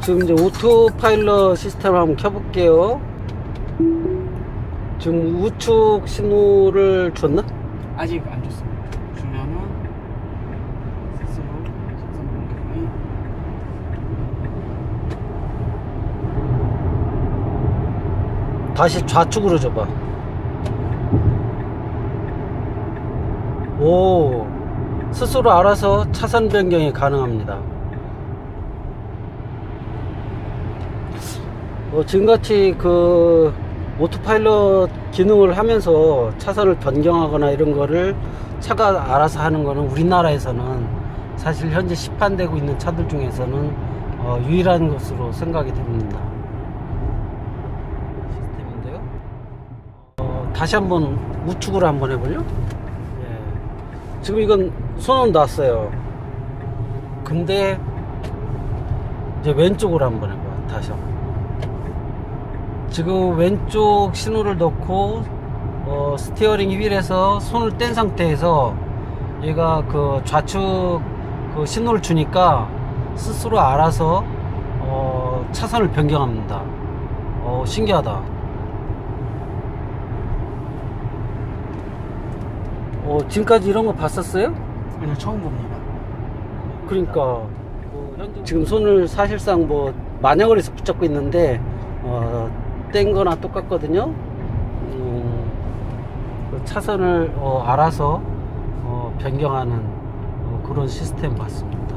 지금 이제 오토 파일럿 시스템을 한번 켜볼게요. 지금 우측 신호를 줬나? 아직 안 줬습니다. 주면은 스스로 차선 변경이 다시 좌측으로 줘봐. 오, 스스로 알아서 차선 변경이 가능합니다. 어, 지금같이 그 오토파일럿 기능을 하면서 차선을 변경하거나 이런 거를 차가 알아서 하는 거는 우리나라에서는 사실 현재 시판되고 있는 차들 중에서는 어, 유일한 것으로 생각이 됩니다. 시스템인데요. 어, 다시 한번 우측으로 한번 해볼요? 예. 지금 이건 손은 놨어요. 근데 이제 왼쪽으로 한번 해봐. 다시 한번. 지금 왼쪽 신호를 넣고 어, 스티어링 휠에서 손을 뗀 상태에서 얘가 그 좌측 그 신호를 주니까 스스로 알아서 어, 차선을 변경합니다. 어, 신기하다. 어, 지금까지 이런 거 봤었어요? 오늘 처음 봅니다. 그러니까 뭐 지금 손을 사실상 뭐 마녀거리에서 붙잡고 있는데 어, 뗀 거나 똑같거든요. 음, 그 차선을 어, 알아서 어, 변경하는 어, 그런 시스템 같습니다.